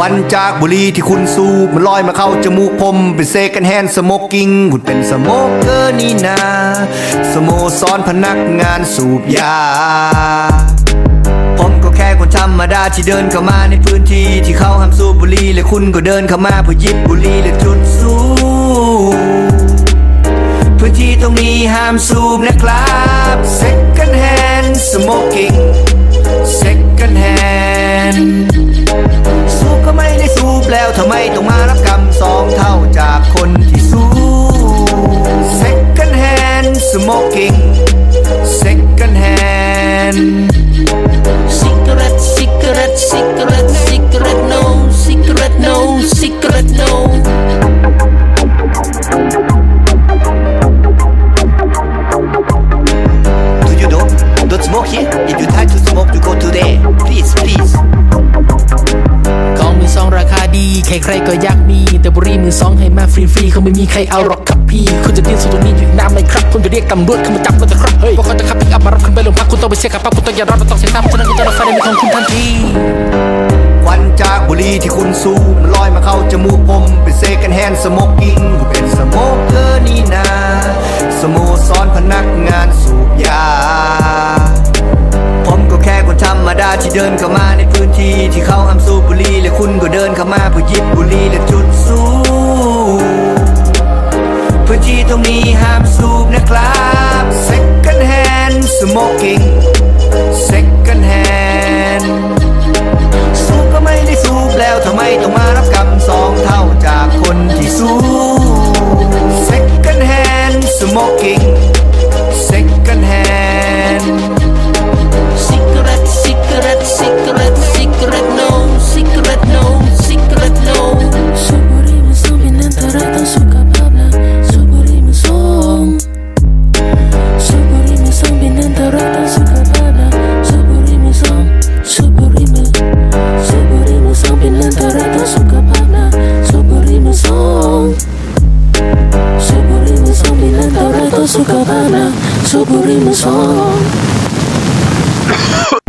วันจากบุหรี่ที่คุณสูบมันลอยมาเข้าจมูกผมเป็นเซกันแฮนสโมกกิ้งคุณเป็นสโมกเกอร์นี่นาสโมสรพนักงานสูบยาผมก็แค่คนธรรมดาที่เดินเข้ามาในพื้นที่ที่เขาห้ามสูบบุหรี่และคุณก็เดินเข้ามาเพื่อหยิบบุหรี่และจุดสูบพื้นที่ตรงนี้ห้ามสูบนะครับ Second hand smoking Second hand สูบก็ไม่ได้สูบ แล้วทำไมต้องมารับกรรมสองเท่าจากคน รก็อยากมีแต่บุรีมือสองให้มาฟรีฟรีเขาไม่มีใครเอาหรอกครับพี่คุณจะดิ้นสุดตรงนี้อยู่น้ำไหมครับคุณจะเรียกตำรวจเข้ามาจับก็จะครับเฮ้ยพวกเขาจะขับปิกอัพมารับคุณไปโรงพักคุณต้องไปเสียค่าปรับคุณต้องอย่ารอดมันต้องเสียทรัพย์ฉะนั้นคุณจะรับไฟในมือของคุณทันทีควันจากบุหรี่ที่คุณสูบมันลอยมาเข้าจมูกผมเป็นเซกันแฮนสโมกกิ้งกูเป็นสโมก เพื่อหยิบบุหรี่และจุดสูบพื้นที่ตรงนี้ห้ามสูบนะครับ Second hand smoking Second su cabana, su burrimo song.